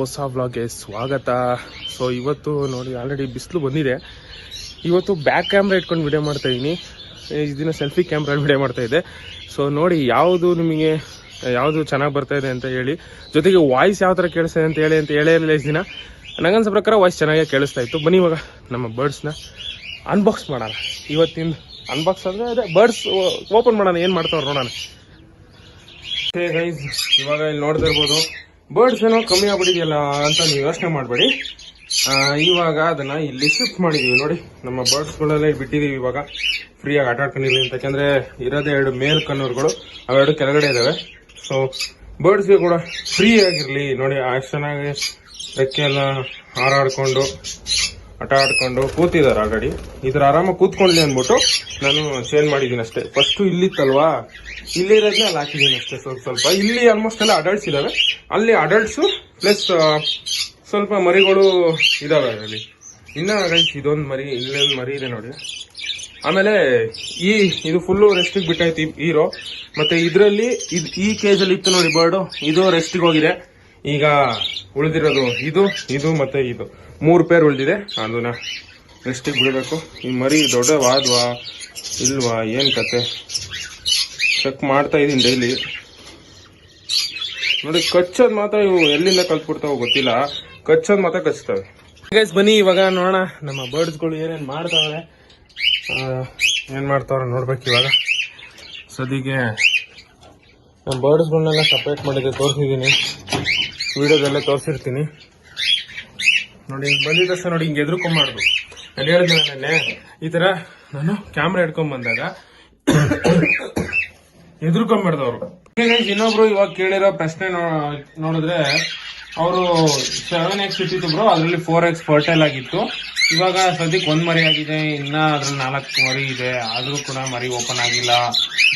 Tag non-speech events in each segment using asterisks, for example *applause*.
ಹೊಸ ವ್ಲಾಗ್ಗೆ ಸ್ವಾಗತ. ಸೊ ಇವತ್ತು ನೋಡಿ ಆಲ್ರೆಡಿ ಬಿಸಿಲು ಬಂದಿದೆ. ಇವತ್ತು ಬ್ಯಾಕ್ ಕ್ಯಾಮ್ರಾ ಇಟ್ಕೊಂಡು ವಿಡಿಯೋ ಮಾಡ್ತಾ ಈ ದಿನ ಸೆಲ್ಫಿ ಕ್ಯಾಮ್ರಾ ವಿಡಿಯೋ ಮಾಡ್ತಾ ಇದ್ದೆ ಸೊ ನೋಡಿ, ಯಾವುದು ನಿಮಗೆ, ಯಾವುದು ಚೆನ್ನಾಗಿ ಬರ್ತಾ ಇದೆ ಅಂತ ಹೇಳಿ. ಜೊತೆಗೆ ವಾಯ್ಸ್ ಯಾವ ಥರ ಕೇಳಿಸ್ತಾ ಅಂತ ಹೇಳಿ ಅಂತ ಹೇಳೇ ಇರಲಿಲ್ಲ ದಿನ. ನನಗನ್ಸೋ ಪ್ರಕಾರ ವಾಯ್ಸ್ ಚೆನ್ನಾಗೇ ಕೇಳಿಸ್ತಾ ಇತ್ತು. ಬನ್ನಿ ಇವಾಗ ನಮ್ಮ ಬರ್ಡ್ಸ್ನ ಅನ್ಬಾಕ್ಸ್ ಮಾಡೋಣ. ಇವತ್ತಿನ ಅನ್ಬಾಕ್ಸ್ ಅಂದರೆ ಅದೇ ಬರ್ಡ್ಸ್ ಓಪನ್ ಮಾಡೋಣ. ಏನು ಮಾಡ್ತಾವ್ರು ನೋಡೋಣ. ಇವಾಗ ಇಲ್ಲಿ ನೋಡ್ತಾ ಇರ್ಬೋದು. ಬರ್ಡ್ಸ್ ಏನೋ ಕಮ್ಮಿ ಆಗ್ಬಿಟ್ಟಿದೆಯಲ್ಲ ಅಂತ ನೀವು ಯೋಚನೆ ಮಾಡಬೇಡಿ. ಇವಾಗ ಅದನ್ನ ಇಲ್ಲಿ ಶಿಫ್ಟ್ ಮಾಡಿದೀವಿ ನೋಡಿ. ನಮ್ಮ ಬರ್ಡ್ಸ್ಗಳೆಲ್ಲ ಬಿಟ್ಟಿದೀವಿ ಇವಾಗ. ಫ್ರೀಯಾಗಿ ಆಟ ಆಡ್ಕೊಂಡಿರಲಿ ಅಂತ. ಯಾಕಂದ್ರೆ ಇರೋದೇ ಎರಡು ಮೇಲ್ ಕನ್ನೂರುಗಳು ಅವೆರಡು ಕೆಳಗಡೆ ಇದಾವೆ. ಸೊ ಬರ್ಡ್ಸ್ಗೆ ಕೂಡ ಫ್ರೀ ಆಗಿರ್ಲಿ. ನೋಡಿ, ಅಷ್ಟು ಚೆನ್ನಾಗಿ ರೆಕ್ಕೆ ಎಲ್ಲ ಹಾರಾಡ್ಕೊಂಡು ಆಟ ಆಡ್ಕೊಂಡು ಕೂತಿದ್ದಾರೆ ಆಲ್ರೆಡಿ ಇದ್ರ ಆರಾಮಾಗಿ ಕೂತ್ಕೊಳ್ಳಿ ಅಂದ್ಬಿಟ್ಟು ನಾನು ಚೇಂಜ್ ಮಾಡಿದ್ದೀನಿ ಅಷ್ಟೇ. ಫಸ್ಟ್ ಇಲ್ಲಿತ್ತಲ್ವಾ? ಇಲ್ಲಿ ಇರೋದನ್ನ ಅಲ್ಲಿ ಹಾಕಿದ್ದೀನಿ ಅಷ್ಟೇ ಸ್ವಲ್ಪ ಸ್ವಲ್ಪ. ಇಲ್ಲಿ ಆಲ್ಮೋಸ್ಟ್ ಎಲ್ಲ ಅಡಲ್ಟ್ಸ್ ಇದಾವೆ. ಅಲ್ಲಿ ಅಡಲ್ಟ್ಸು ಪ್ಲಸ್ ಸ್ವಲ್ಪ ಮರಿಗಳು ಇದಾವೆ ಅದರಲ್ಲಿ ಇನ್ನೂ ಗೈಸ್ ಇದೊಂದು ಮರಿ, ಇಲ್ಲೊಂದು ಮರಿ ಇದೆ ನೋಡಿ. ಆಮೇಲೆ ಈ, ಇದು ಫುಲ್ಲು ರೆಸ್ಟಿಗೆ ಬಿಟ್ಟೈತಿ ಹೀರೋ ಮತ್ತೆ ಇದರಲ್ಲಿ, ಇದು ಈ ಕೇಜಲ್ಲಿ ಇತ್ತು ನೋಡಿ ಬರ್ಡು ಇದು ರೆಸ್ಟಿಗೆ ಹೋಗಿದೆ. ಈಗ ಉಳಿದಿರೋದು ಇದು ಇದು ಮತ್ತೆ ಇದು. ಮೂರು ಪೇರ್ ಉಳಿದಿದೆ. ಅದನ್ನ ಎಷ್ಟಿಗೆ ಬಿಡಬೇಕು. ಈ ಮರಿ ದೊಡ್ಡವಾದ್ವಾ ಇಲ್ವಾ? ಏನು ಕತೆ? ಚೆಕ್ ಮಾಡ್ತಾ ಇದೀನಿ ಡೈಲಿ ನೋಡಿ, ಕಚ್ಚೋದು ಮಾತ್ರ ಇವು ಎಲ್ಲಿಂದ ಕಲ್ತ್ಬಿಡ್ತಾವೋ ಗೊತ್ತಿಲ್ಲ. ಕಚ್ಚೋದು ಮಾತ್ರ ಕಚ್ತವೆ. ಗೈಸ್ ಬನ್ನಿ, ಇವಾಗ ನೋಡೋಣ. ನಮ್ಮ ಬರ್ಡ್ಸ್ಗಳು ಏನೇನ್ ಮಾಡ್ತಾವ್ರೆ? ಏನು ಮಾಡ್ತಾವ್ರೆ ನೋಡ್ಬೇಕು ಇವಾಗ. ಸದ್ಯಕ್ಕೆ ನಮ್ಮ ಬರ್ಡ್ಸ್ಗಳನ್ನೆಲ್ಲ ಸಪ್ರೇಟ್ ಮಾಡಿದ್ದೆ ತೋರಿಸಿದ್ದೀನಿ. ವಿಡಿಯೋದಲ್ಲೇ ತೋರಿಸಿರ್ತೀನಿ. ನೋಡಿ, ಹಿಂಗೆ ಬಂದಿದ್ದ ತಕ್ಷಣ ನೋಡಿ, ಹಿಂಗೆ ಎದುರುಕೊಂಬಾರ್ದು. ನಾನು ಹೇಳಿದ್ದೆ ನೆನ್ನೆ, ಈ ಥರ ನಾನು ಕ್ಯಾಮ್ರಾ ಹಿಡ್ಕೊಂಡ್ಬಂದಾಗ ಬಂದಾಗ ಎದುರ್ಕೊಂಬಾರ್ದು ಅವರು. ಇನ್ನೊಬ್ರು ಇವಾಗ ಕೇಳಿರೋ ಪ್ರಶ್ನೆ ನೋಡಿದ್ರೆ, ಅವರು ಸೆವೆನ್ ಎಕ್ಸ್ ಇಟ್ಟಿತ್ತು ಬ್ರೋ ಅದರಲ್ಲಿ ಫೋರ್ ಎಕ್ಸ್ ಫರ್ಟೈಲ್ ಆಗಿತ್ತು. ಇವಾಗ ಸದ್ಯಕ್ಕೆ ಒಂದು ಮರಿ ಆಗಿದೆ, ಇನ್ನ ಅದ್ರಲ್ಲಿ ನಾಲ್ಕು ಮರಿ ಇದೆ, ಆದರೂ ಕೂಡ ಮರಿ ಓಪನ್ ಆಗಿಲ್ಲ.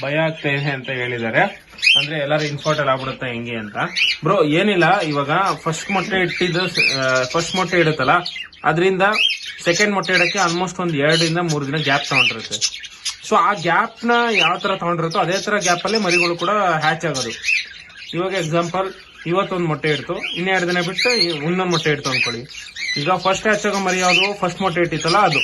ಭಯ ಆಗ್ತಾ ಇದೆ ಅಂತ ಹೇಳಿದ್ದಾರೆ. ಅಂದ್ರೆ ಎಲ್ಲರೂ ಇನ್ಫರ್ಟೈಲ್ ಆಗ್ಬಿಡುತ್ತೆ ಹೆಂಗೆ ಅಂತ. ಬ್ರೋ ಏನಿಲ್ಲ, ಇವಾಗ ಫಸ್ಟ್ ಮೊಟ್ಟೆ ಇಟ್ಟಿದ್ದು ಫಸ್ಟ್ ಮೊಟ್ಟೆ ಇಡುತ್ತಲ್ಲ, ಅದರಿಂದ ಸೆಕೆಂಡ್ ಮೊಟ್ಟೆ ಇಡಕ್ಕೆ ಆಲ್ಮೋಸ್ಟ್ ಒಂದು ಎರಡರಿಂದ ಮೂರು ದಿನ ಗ್ಯಾಪ್ ತಗೊಂಡಿರುತ್ತೆ. ಸೊ ಆ ಗ್ಯಾಪ್ನ ಯಾವ ತರ ತಗೊಂಡಿರುತ್ತೋ, ಅದೇ ತರ ಗ್ಯಾಪ್ ಅಲ್ಲಿ ಮರಿಗಳು ಕೂಡ ಹ್ಯಾಚ್ ಆಗೋದು. ಇವಾಗ ಎಕ್ಸಾಂಪಲ್ ಇವತ್ತೊಂದು ಮೊಟ್ಟೆ ಇಡ್ತು ಇನ್ನೆರಡು ದಿನ ಬಿಟ್ಟು ಇನ್ನೊಂದು ಮೊಟ್ಟೆ ಇಡ್ತು ಅನ್ಕೊಳ್ಳಿ. ಈಗ ಫಸ್ಟ್ ಆಗೋ ಮರಿ ಯಾವುದು ಫಸ್ಟ್ ಮೊಟ್ಟೆ ಇಟ್ಟಿತ್ತಲ್ಲ ಅದು.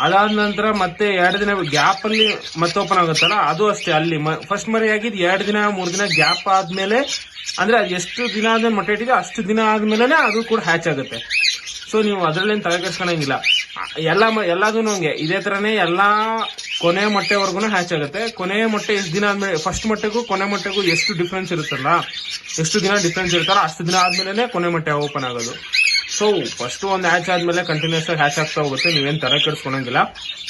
ಅದಾದ ನಂತರ ಮತ್ತೆ ಎರಡು ದಿನ ಗ್ಯಾಪ್ ಅಲ್ಲಿ ಮತ್ತೆ ಓಪನ್ ಆಗುತ್ತಲ್ಲ, ಅದು ಅಷ್ಟೇ ಅಲ್ಲಿ ಫಸ್ಟ್ ಮರಿ ಆಗಿದ್ ಎರಡು ದಿನ, ಮೂರು ದಿನ ಗ್ಯಾಪ್ ಆದ್ಮೇಲೆ, ಅಂದ್ರೆ ಅದು ಎಷ್ಟು ದಿನ ಆದ್ಮೇಲೆ ಮೊಟ್ಟೆ ಇಟ್ಟಿದೆ ಅಷ್ಟು ದಿನ ಆದ್ಮೇಲೆ ಅದು ಕೂಡ ಹ್ಯಾಚ್ ಆಗುತ್ತೆ. ಸೊ ನೀವು ಅದರಲ್ಲೇನು ತಲೆ ಕೆಡ್ಸ್ಕೊಳಂಗಿಲ್ಲ. ಎಲ್ಲ ಎಲ್ಲದೂ ಹಂಗೆ. ಇದೇ ತರನೇ ಎಲ್ಲಾ ಕೊನೆ ಮೊಟ್ಟೆವರೆಗೂ ಹ್ಯಾಚ್ ಆಗುತ್ತೆ. ಕೊನೆ ಮೊಟ್ಟೆ ಎಷ್ಟು ದಿನ ಆದ್ಮೇಲೆ ಫಸ್ಟ್ ಮೊಟ್ಟೆಗೂ ಕೊನೆ ಮೊಟ್ಟೆಗೂ ಎಷ್ಟು ಡಿಫ್ರೆನ್ಸ್ ಇರುತ್ತಲ್ಲ? ಎಷ್ಟು ದಿನ ಡಿಫ್ರೆನ್ಸ್ ಇರ್ತಾರೋ ಅಷ್ಟು ದಿನ ಆದ್ಮೇಲೆ ಕೊನೆ ಮಟ್ಟೆ ಓಪನ್ ಆಗೋದು. ಸೊ ಫಸ್ಟ್ ಒಂದು ಹ್ಯಾಚ್ ಆದ್ಮೇಲೆ ಕಂಟಿನ್ಯೂಸ್ ಆಗಿ ಹ್ಯಾಚ್ ಆಗ್ತಾ ಹೋಗುತ್ತೆ, ನೀವೇನು ತರ ಕೆಡಿಸ್ಕೊಳಂಗಿಲ್ಲ.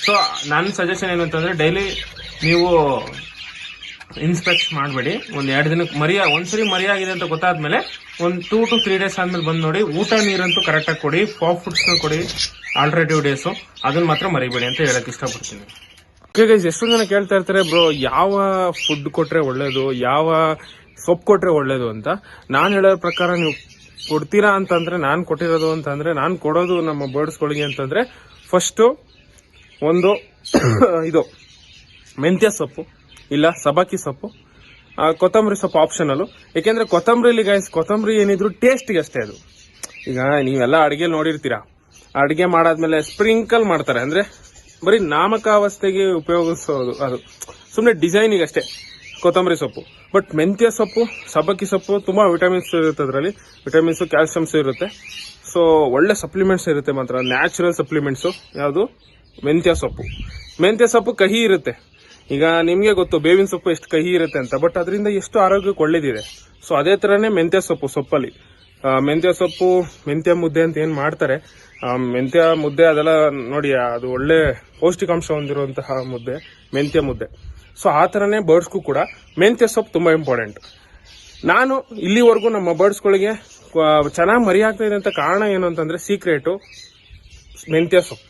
ಸೊ ನನ್ನ ಸಜೆಷನ್ ಏನು ಡೈಲಿ ನೀವು ಇನ್ಸ್ಪೆಕ್ಟ್ ಮಾಡಬೇಡಿ. ಒಂದ್ ಎರಡು ದಿನಕ್ಕೆ ಮರಿಯ, ಒಂದ್ಸರಿ ಮರಿ ಆಗಿದೆ ಅಂತ ಗೊತ್ತಾದ್ಮೇಲೆ ಒಂದ್ ಟೂ ಟು ತ್ರೀ ಡೇಸ್ ಆದ್ಮೇಲೆ ಬಂದು ನೋಡಿ, ಊಟ ನೀರಂತೂ ಕರೆಕ್ಟ್ ಆಗಿ ಕೊಡಿ ಪಾಪ್ ಫುಡ್ಸ್ ಕೊಡಿ ಆಲ್ಟರ್ನೇಟಿವ್ ಡೇಸ್ ಅದನ್ನ ಮಾತ್ರ ಮರಿಬೇಡಿ ಅಂತ ಹೇಳಕ್ ಇಷ್ಟಪಡ್ತೀನಿ. ಓಕೆ ಎಷ್ಟು ಜನ ಕೇಳ್ತಾ ಇರ್ತಾರೆ ಬ್ರೋ ಯಾವ ಫುಡ್ ಕೊಟ್ರೆ ಒಳ್ಳೇದು, ಯಾವ ಸೊಪ್ಪು ಕೊಟ್ರೆ ಒಳ್ಳೇದು ಅಂತ. ನಾನು ಹೇಳೋ ಪ್ರಕಾರ ನೀವು ಕೊಡ್ತೀರಾ ಅಂತಂದ್ರೆ, ನಾನು ಕೊಟ್ಟಿರೋದು ಅಂತಂದ್ರೆ, ನಾನು ಕೊಡೋದು ನಮ್ಮ ಬರ್ಡ್ಸ್ಗಳಿಗೆ ಅಂತಂದ್ರೆ ಫಸ್ಟು ಒಂದು *coughs* ಇದು, ಮೆಂತ್ಯ ಸೊಪ್ಪು, ಇಲ್ಲ ಸಬಾಕಿ ಸೊಪ್ಪು ಕೊತ್ತಂಬರಿ ಸೊಪ್ಪು ಆಪ್ಷನಲ್ಲು ಯಾಕೆಂದ್ರೆ ಕೊತ್ತಂಬರಿಲಿ ಗೈಸ್ ಕೊತ್ತಂಬರಿ ಏನಿದ್ರು ಟೇಸ್ಟಿಗೆ ಅಷ್ಟೇ ಅದು. ಈಗ ನೀವೆಲ್ಲ ಅಡಿಗೆ ನೋಡಿರ್ತೀರಾ. ಅಡಿಗೆ ಮಾಡಾದ್ಮೇಲೆ ಸ್ಪ್ರಿಂಕಲ್ ಮಾಡ್ತಾರೆ. ಅಂದ್ರೆ ಬರೀ ನಾಮಕಾವಸ್ಥೆಗೆ ಉಪಯೋಗಿಸೋದು ಅದು. ಸುಮ್ಮನೆ ಡಿಸೈನಿಗೆ ಅಷ್ಟೇ. ಕೊತ್ತಂಬರಿ ಸೊಪ್ಪು. ಬಟ್ ಮೆಂತ್ಯ ಸೊಪ್ಪು, ಸಬ್ಬಕ್ಕಿ ಸೊಪ್ಪು ತುಂಬ ವಿಟಮಿನ್ಸ್ ಇರುತ್ತೆ ಅದರಲ್ಲಿ. ವಿಟಮಿನ್ಸ್ ಕ್ಯಾಲ್ಸಿಯಮ್ಸು ಇರುತ್ತೆ. ಸೊ ಒಳ್ಳೆ ಸಪ್ಲಿಮೆಂಟ್ಸ್ ಇರುತ್ತೆ ಮಾತ್ರ. ನ್ಯಾಚುರಲ್ ಸಪ್ಲಿಮೆಂಟ್ಸು ಯಾವುದು? ಮೆಂತ್ಯ ಸೊಪ್ಪು. ಮೆಂತ್ಯ ಸೊಪ್ಪು ಕಹಿ ಇರುತ್ತೆ. ಈಗ ನಿಮಗೆ ಗೊತ್ತು, ಬೇವಿನ ಸೊಪ್ಪು ಎಷ್ಟು ಕಹಿ ಇರುತ್ತೆ ಅಂತ. ಬಟ್ ಅದರಿಂದ ಎಷ್ಟು ಆರೋಗ್ಯಕ್ಕೆ ಒಳ್ಳೇದಿದೆ? ಸೊ ಅದೇ ಥರನೇ ಮೆಂತ್ಯ ಸೊಪ್ಪು, ಸೊಪ್ಪಲ್ಲಿ. ಮೆಂತ್ಯ ಸೊಪ್ಪು, ಮೆಂತ್ಯ ಮುದ್ದೆ ಅಂತ ಏನು ಮಾಡ್ತಾರೆ? ಮೆಂತ್ಯ ಮುದ್ದೆ ಅದೆಲ್ಲ ನೋಡಿ, ಅದು ಒಳ್ಳೆ ಪೌಷ್ಟಿಕಾಂಶ ಹೊಂದಿರುವಂತಹ ಮುದ್ದೆ, ಮೆಂತ್ಯ ಮುದ್ದೆ. ಸೊ ಆ ಥರನೇ ಬರ್ಡ್ಸ್ಗೂ ಕೂಡ ಮೆಂತ್ಯ ಸೊಪ್ಪು ತುಂಬಾ ಇಂಪಾರ್ಟೆಂಟ್ ನಾನು ಇಲ್ಲಿವರೆಗೂ ನಮ್ಮ ಬರ್ಡ್ಸ್ಗಳಿಗೆ ಚೆನ್ನಾಗಿ ಮರಿ ಇದೆ ಅಂತ ಕಾರಣ ಏನು ಅಂತಂದ್ರೆ ಸೀಕ್ರೆಟು ಮೆಂತ್ಯ ಸೊಪ್ಪು.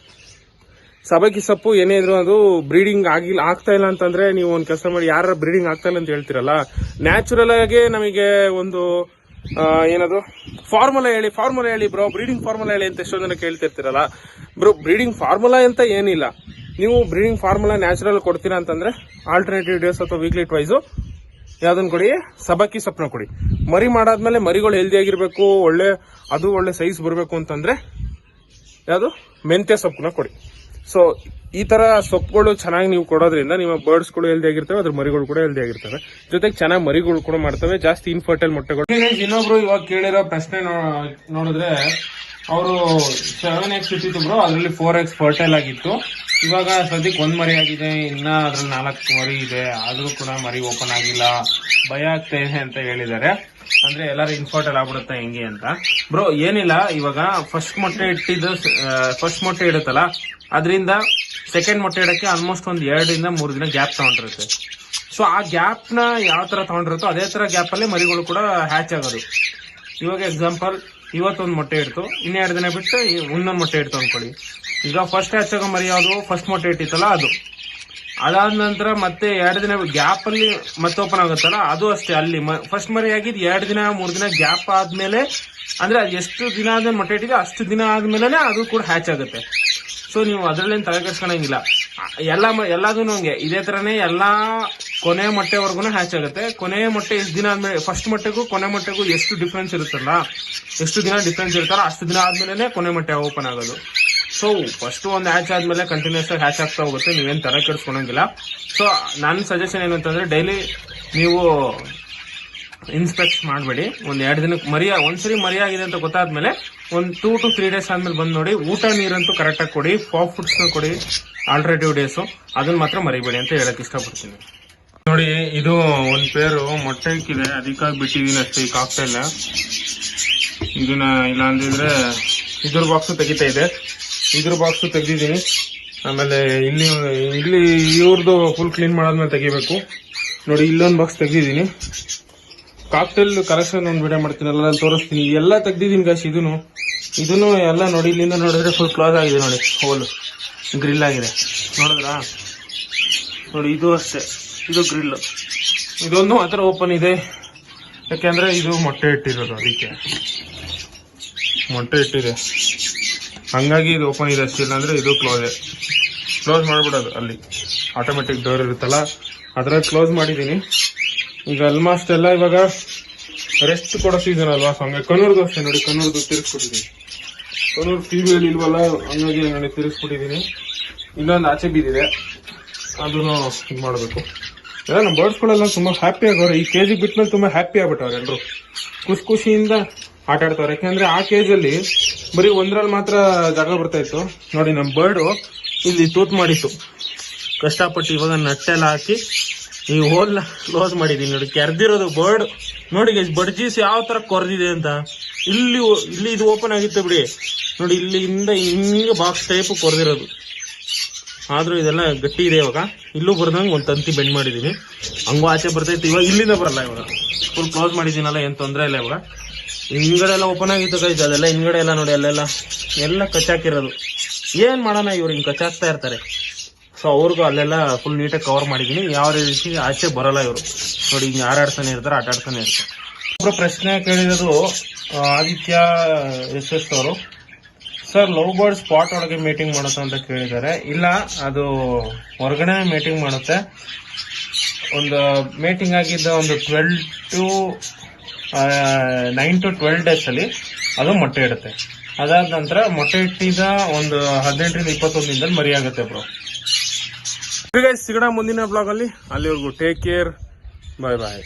ಸಬಕಿ ಸೊಪ್ಪು ಏನೇ ಇದ್ರು ಅದು ಬ್ರೀಡಿಂಗ್ ಆಗಿಲ್ಲ ಆಗ್ತಾ ಇಲ್ಲ ಅಂತಂದ್ರೆ ನೀವು ಒಂದು ಕೆಲಸ ಮಾಡಿ ಯಾರ ಬ್ರೀಡಿಂಗ್ ಆಗ್ತಾ ಇಲ್ಲ ಅಂತ ಹೇಳ್ತಿರಲ್ಲ ನ್ಯಾಚುರಲ್ ಆಗಿ ನಮಗೆ ಒಂದು ಏನದು ಫಾರ್ಮುಲಾ ಹೇಳಿ ಫಾರ್ಮುಲಾ ಹೇಳಿ ಬ್ರೋ ಬ್ರೀಡಿಂಗ್ ಫಾರ್ಮುಲಾ ಹೇಳಿ ಅಂತ ಎಷ್ಟೋ ಜನ ಕೇಳ್ತಿರ್ತೀರಲ್ಲ. ಬ್ರೋ ಬ್ರೀಡಿಂಗ್ ಫಾರ್ಮುಲಾ ಅಂತ ಏನಿಲ್ಲ. ನೀವು ಬ್ರೀಡಿಂಗ್ ಫಾರ್ಮುಲಾ ನ್ಯಾಚುರಲ್ ಕೊಡ್ತೀರಾ ಅಂತಂದ್ರೆ ಆಲ್ಟರ್ನೇಟಿವ್ ಡೇಸ್ ಅಥವಾ ವೀಕ್ಲಿ ಟ್ವೈಸು ಯಾವ್ದನ್ ಕೊಡಿ? ಸಬಕ್ಕಿ ಸೊಪ್ಪನ ಕೊಡಿ. ಮರಿ ಮಾಡಾದ್ಮೇಲೆ ಮರಿಗಳು ಹೆಲ್ದಿ ಆಗಿರ್ಬೇಕು, ಒಳ್ಳೆ, ಅದು ಒಳ್ಳೆ ಸೈಜ್ ಬರಬೇಕು ಅಂತಂದ್ರೆ ಯಾವುದು? ಮೆಂತ್ಯ ಸೊಪ್ಪನ್ನ ಕೊಡಿ. ಸೊ ಈ ತರ ಸೊಪ್ಪುಗಳು ಚೆನ್ನಾಗಿ ನೀವು ಕೊಡೋದ್ರಿಂದ ನಿಮ್ಮ ಬರ್ಡ್ಸ್ಗಳು ಹೆಲ್ದಿ ಆಗಿರ್ತವೆ, ಅದ್ರ ಮರಿಗಳು ಕೂಡ ಹೆಲ್ದಿ ಆಗಿರ್ತವೆ. ಜೊತೆಗೆ ಚೆನ್ನಾಗಿ ಮರಿಗಳು ಕೂಡ ಮಾಡ್ತವೆ, ಜಾಸ್ತಿ ಇನ್ಫರ್ಟೈಲ್ ಮೊಟ್ಟೆಗಳು. ಇನ್ನೊಬ್ರು ಇವಾಗ ಕೇಳಿರೋ ಪ್ರಶ್ನೆ ನೋಡಿದ್ರೆ, ಅವರು ಸೆವೆನ್ ಎಕ್ಸ್ ಇಟ್ಟಿತ್ತು ಬ್ರೋ ಅದರಲ್ಲಿ ಫೋರ್ ಎಕ್ಸ್ ಫರ್ಟೈಲ್ ಆಗಿತ್ತು. ಇವಾಗ ಸದ್ಯಕ್ಕೆ ಒಂದು ಮರಿ ಆಗಿದೆ, ಇನ್ನ ಅದ್ರಲ್ಲಿ ನಾಲ್ಕು ಮರಿ ಇದೆ, ಆದರೂ ಕೂಡ ಮರಿ ಓಪನ್ ಆಗಿಲ್ಲ. ಭಯ ಆಗ್ತಾ ಇದೆ ಅಂತ ಹೇಳಿದ್ದಾರೆ. ಅಂದ್ರೆ ಎಲ್ಲರೂ ಅಲ್ಲಿ ಆಗ್ಬಿಡುತ್ತೆ ಹೆಂಗೆ ಅಂತ. ಬ್ರೋ ಏನಿಲ್ಲ, ಇವಾಗ ಫಸ್ಟ್ ಮೊಟ್ಟೆ ಇಟ್ಟಿದ್ದು ಫಸ್ಟ್ ಮೊಟ್ಟೆ ಇಡುತ್ತಲ್ಲ, ಅದರಿಂದ ಸೆಕೆಂಡ್ ಮೊಟ್ಟೆ ಇಡೋಕ್ಕೆ ಆಲ್ಮೋಸ್ಟ್ ಒಂದು ಎರಡರಿಂದ ಮೂರು ದಿನ ಗ್ಯಾಪ್ ತಗೊಂಡಿರುತ್ತೆ. ಸೊ ಆ ಗ್ಯಾಪ್ನ ಯಾವ ತರ ತಗೊಂಡಿರುತ್ತೋ ಅದೇ ತರ ಗ್ಯಾಪ್ ಅಲ್ಲಿ ಮರಿಗಳು ಕೂಡ ಹ್ಯಾಚ್ ಆಗೋದು. ಇವಾಗ ಎಕ್ಸಾಂಪಲ್ ಇವತ್ತೊಂದು ಮೊಟ್ಟೆ ಇಡ್ತು, ಇನ್ನೆರಡು ದಿನ ಬಿಟ್ಟು ಇನ್ನೊಂದು ಮೊಟ್ಟೆ ಇಡ್ತು ಅನ್ಕೊಳ್ಳಿ. ಈಗ ಫಸ್ಟ್ ಹ್ಯಾಚ್ ಆಗೋ ಮರಿ ಯಾವುದು ಫಸ್ಟ್ ಮೊಟ್ಟೆ ಇಟ್ಟಿತ್ತಲ್ಲ ಅದು. ಅದಾದ ನಂತರ ಮತ್ತೆ ಎರಡು ದಿನ ಗ್ಯಾಪ್ ಅಲ್ಲಿ ಮತ್ತೆ ಓಪನ್ ಆಗುತ್ತಲ್ಲ, ಅದು ಅಷ್ಟೇ ಅಲ್ಲಿ ಫಸ್ಟ್ ಮರಿ ಆಗಿದ್ ಎರಡು ದಿನ, ಮೂರು ದಿನ ಗ್ಯಾಪ್ ಆದ್ಮೇಲೆ, ಅಂದ್ರೆ ಅದು ಎಷ್ಟು ದಿನ ಆದ್ಮೇಲೆ ಮೊಟ್ಟೆ ಇಟ್ಟಿದೆ ಅಷ್ಟು ದಿನ ಆದ್ಮೇಲೆ ಅದು ಕೂಡ ಹ್ಯಾಚ್ ಆಗುತ್ತೆ. ಸೊ ನೀವು ಅದರಲ್ಲೇನು ತಲೆ ಕೆಡ್ಸ್ಕೊಳಂಗಿಲ್ಲ. ಎಲ್ಲ ಎಲ್ಲದೂ ಹಂಗೆ. ಇದೇ ತರನೇ ಎಲ್ಲ ಕೊನೆ ಮೊಟ್ಟೆವರೆಗೂ ಹ್ಯಾಚ್ ಆಗುತ್ತೆ. ಕೊನೆ ಮೊಟ್ಟೆ ಎಷ್ಟು ದಿನ ಆದ್ಮೇಲೆ ಫಸ್ಟ್ ಮೊಟ್ಟೆಗೂ ಕೊನೆ ಮೊಟ್ಟೆಗೂ ಎಷ್ಟು ಡಿಫ್ರೆನ್ಸ್ ಇರುತ್ತಲ್ಲ, ಎಷ್ಟು ದಿನ ಡಿಫ್ರೆನ್ಸ್ ಇರುತ್ತಲ್ಲ ಅಷ್ಟು ದಿನ ಆದ್ಮೇಲೆ ಕೊನೆ ಮೊಟ್ಟೆ ಓಪನ್ ಆಗೋದು. ಸೊ ಫಸ್ಟ್ ಒಂದು ಹ್ಯಾಚ್ ಆದ್ಮೇಲೆ ಕಂಟಿನ್ಯೂಸ್ ಆಗಿ ಹ್ಯಾಚ್ ಆಗ್ತಾ ಹೋಗುತ್ತೆ, ನೀವೇನ್ ತರ ಕೆಡಿಸ್ಕೊಳಂಗಿಲ್ಲ. ಸೊ ನನ್ನ ಸಜೆಷನ್ ಏನಂತಂದ್ರೆ ಡೈಲಿ ನೀವು ಇನ್ಸ್ಪೆಕ್ಟ್ ಮಾಡಬೇಡಿ. ಒಂದ್ ಎರಡು ದಿನಕ್ಕೆ ಮರಿಯ, ಒಂದ್ಸರಿ ಮರಿ ಆಗಿದೆ ಅಂತ ಗೊತ್ತಾದ್ಮೇಲೆ ಒಂದ್ ಟೂ ಟು ತ್ರೀ ಡೇಸ್ ಆದ್ಮೇಲೆ ಬಂದು ನೋಡಿ, ಊಟ ನೀರಂತೂ ಕರೆಕ್ಟ್ ಆಗಿ ಕೊಡಿ ಪಾಪ್ ಫುಡ್ಸ್ ಕೊಡಿ ಆಲ್ಟರ್ನೇಟಿವ್ ಡೇಸ್ ಅದನ್ನ ಮಾತ್ರ ಮರಿಬೇಡಿ ಅಂತ ಹೇಳಕ್ ಇಷ್ಟಪಡ್ತೀನಿ. ನೋಡಿ, ಇದು ಒಂದ್ ಪೇರು ಮೊಟ್ಟೆ ಇಕ್ಕಿದೆ ಅದಕ್ಕಾಗಿ ಬಿಟ್ಟಿದೀನಿ ಅಷ್ಟೇ ಈ ಕಾಕ್ಟೈಲ್ ಇದನ್ನ ಇಲ್ಲ ಅಂದಿದ್ರೆ ಇದ್ರ ಬಾಕ್ಸ್ ತೆಗಿತಾ ಇದೆ. ಇದ್ರ ಬಾಕ್ಸ್ ತೆಗ್ದಿದ್ದೀನಿ. ಆಮೇಲೆ ಇಲ್ಲಿ ಇಲ್ಲಿ ಇವ್ರದ್ದು ಫುಲ್ ಕ್ಲೀನ್ ಮಾಡಾದ್ಮೇಲೆ ತೆಗಿಬೇಕು. ನೋಡಿ, ಇಲ್ಲೊಂದು ಬಾಕ್ಸ್ ತೆಗ್ದಿದ್ದೀನಿ. ಕಾಕ್ಟೇಲ್ ಕರೆಕ್ಷನ್ ಒಂದು ವಿಡಿಯೋ ಮಾಡ್ತೀನಲ್ಲ ನಾನು ತೋರಿಸ್ತೀನಿ. ಎಲ್ಲ ತೆಗ್ದಿದ್ದೀನಿ ಗಾಶ್ ಇದೂ ಇದೂ ಎಲ್ಲ ನೋಡಿ, ಇಲ್ಲಿಂದ ನೋಡಿದ್ರೆ ಫುಲ್ ಕ್ಲೋಸ್ ಆಗಿದೆ ನೋಡಿ ಹೋಲು ಗ್ರಿಲ್ ಆಗಿದೆ. ನೋಡಿದ್ರಾ? ನೋಡಿ, ಇದು ಅಷ್ಟೇ. ಇದು ಗ್ರಿಲ್ಲು ಇದೊಂದು ಮಾತ್ರ ಓಪನ್ ಇದೆ. ಯಾಕೆಂದರೆ ಇದು ಮೊಟ್ಟೆ ಇಟ್ಟಿರೋದು, ಅದಕ್ಕೆ. ಮೊಟ್ಟೆ ಇಟ್ಟಿದೆ. ಹಂಗಾಗಿ ಇದು ಓಪನ್ ಇದೆ ಅಷ್ಟಿಲ್ಲ ಅಂದ್ರೆ ಇದು ಕ್ಲೋಸ್ ಕ್ಲೋಸ್ ಮಾಡ್ಬಿಡೋದು ಅಲ್ಲಿ. ಆಟೋಮೆಟಿಕ್ ಡೋರ್ ಇರುತ್ತಲ್ಲ ಅದ್ರಾಗ ಕ್ಲೋಸ್ ಮಾಡಿದ್ದೀನಿ. ಈಗ ಆಲ್ಮೋಸ್ಟ್ ಎಲ್ಲ ಇವಾಗ ರೆಸ್ಟ್ ಕೊಡೋ ಸೀಸನ್ ಅಲ್ವಾ? ಸೊ ಹಂಗೆ ಕನ್ನೂರ್ದು ಅಷ್ಟೇ ನೋಡಿ ಕನ್ನೂರ್ದು ತಿರ್ಗಿಸ್ಬಿಟ್ಟಿದ್ದೀನಿ. ಕನ್ನೂರ್ ಟಿವಿಯಲ್ಲಿ ಇಲ್ವಲ್ಲ, ಹಂಗಾಗಿ ನೋಡಿ ತಿರ್ಗಿಸ್ಬಿಟ್ಟಿದ್ದೀನಿ. ಇನ್ನೊಂದು ಆಚೆ ಬಿದ್ದಿದೆ. ಅದನ್ನು ಇದು ಮಾಡಬೇಕು. ಎಲ್ಲ ನಮ್ಮ ಬರ್ಡ್ಸ್ಗಳೆಲ್ಲ ತುಂಬಾ ಹ್ಯಾಪಿ ಆಗೋರು. ಈ ಕೆಜಿ ಬಿಟ್ಮೇಲೆ ತುಂಬಾ ಹ್ಯಾಪಿ ಆಗ್ಬಿಟ್ಟವ್ರೆ ಎಲ್ಲರೂ ಖುಷಿ ಖುಷಿಯಿಂದ ಆಟ ಆಡ್ತಾವ್ರೆ ಯಾಕೆಂದ್ರೆ ಆ ಕೇಜಲ್ಲಿ ಬರೀ ಒಂದ್ರಲ್ಲಿ ಮಾತ್ರ ಜಾಗ ಬರ್ತಾ ಇತ್ತು. ನೋಡಿ ನಮ್ಮ ಬರ್ಡು ಇಲ್ಲಿ ತೂತ್ ಮಾಡಿತ್ತು. ಕಷ್ಟಪಟ್ಟು ಇವಾಗ ನಟ್ಟೆಲ್ಲ ಹಾಕಿ ಈ ಹೋಲ್ ಕ್ಲೋಸ್ ಮಾಡಿದೀನಿ ನೋಡಿ, ಕೆರೆದಿರೋದು ಬರ್ಡ್ ನೋಡಿ ಬಡ್ಜೀಸ್ ಯಾವ ತರ ಕೊರೆದಿದೆ ಅಂತ. ಇಲ್ಲಿ ಇಲ್ಲಿ ಇದು ಓಪನ್ ಆಗಿತ್ತು ಬಿಡಿ. ನೋಡಿ, ಇಲ್ಲಿಂದ ಹಿಂಗೆ ಬಾಕ್ಸ್ ಟೈಪ್ ಕೊರೆದಿರೋದು. ಆದ್ರೂ ಇದೆಲ್ಲ ಗಟ್ಟಿ ಇದೆ ಇವಾಗ. ಇಲ್ಲೂ ಬರ್ದಂಗೆ ಒಂದು ತಂತಿ ಬೆಂಡ್ ಮಾಡಿದ್ದೀನಿ ಹಂಗೂ ಆಚೆ ಬರ್ತೈತೆ ಇವಾಗ ಇಲ್ಲಿಂದ ಬರಲ್ಲ ಇವಾಗ. ಫುಲ್ ಕ್ಲೋಸ್ ಮಾಡಿದ್ದೀನಲ್ಲ ಏನು ತೊಂದರೆ ಇಲ್ಲ ಇವಾಗ. ಹಿಂಗಡೆ ಎಲ್ಲ ಓಪನ್ ಆಗಿತ್ತು ಗೈಸ್ ಅದೆಲ್ಲ ಹಿಂಗಡೆ ಎಲ್ಲ ನೋಡಿ, ಅಲ್ಲೆಲ್ಲ ಎಲ್ಲ ಕಚ್ಚಾಕಿರೋದು ಏನ್ ಮಾಡೋಣ ಇವ್ರು ಹಿಂಗ್ ಕಚ್ಚಾಕ್ತಾ ಇರ್ತಾರೆ? ಸೊ ಅವ್ರಿಗೂ ಅಲ್ಲೆಲ್ಲ ಫುಲ್ ನೀಟಾಗಿ ಕವರ್ ಮಾಡಿದೀನಿ ಯಾವ ರೀತಿ ಆಚೆ ಬರಲ್ಲ ಇವರು. ನೋಡಿ, ಹಿಂಗೆ ಹಾರಾಡ್ತಾನೆ ಇರ್ತಾರೆ ಆಟ ಆಡ್ತಾನೆ ಇರ್ತಾರೆ. ಒಬ್ಬರು ಪ್ರಶ್ನೆ ಕೇಳಿರೋದು ಆದಿತ್ಯ ಎಸ್ ಅವರು. ಸರ್ ಲವ್ ಬರ್ಡ್ ಸ್ಪಾಟ್ ಒಳಗೆ ಮೀಟಿಂಗ್ ಮಾಡುತ್ತೆ ಅಂತ ಕೇಳಿದ್ದಾರೆ. ಇಲ್ಲ, ಅದು ಹೊರಗಡೆ ಮೀಟಿಂಗ್ ಮಾಡುತ್ತೆ. ಒಂದು ಮೀಟಿಂಗ್ ಆಗಿದ್ದ ಒಂದು twelve to nine to twelve days ಅಲ್ಲಿ ಅದು ಮೊಟ್ಟೆ ಇಡುತ್ತೆ. ಅದಾದ ನಂತರ ಮೊಟ್ಟೆ ಇಟ್ಟಿದ ಒಂದು ಹದಿನೆಂಟರಿಂದ ಇಪ್ಪತ್ತೊಂದು ದಿನದಲ್ಲಿ ಮರಿ ಆಗುತ್ತೆ ಬ್ರೋ ಸಿಗೋಣ ಮುಂದಿನ ಬ್ಲಾಗ್ ಅಲ್ಲಿ. ಅಲ್ಲಿವರೆಗೂ ಟೇಕ್ ಕೇರ್ ಬಾಯ್ ಬಾಯ್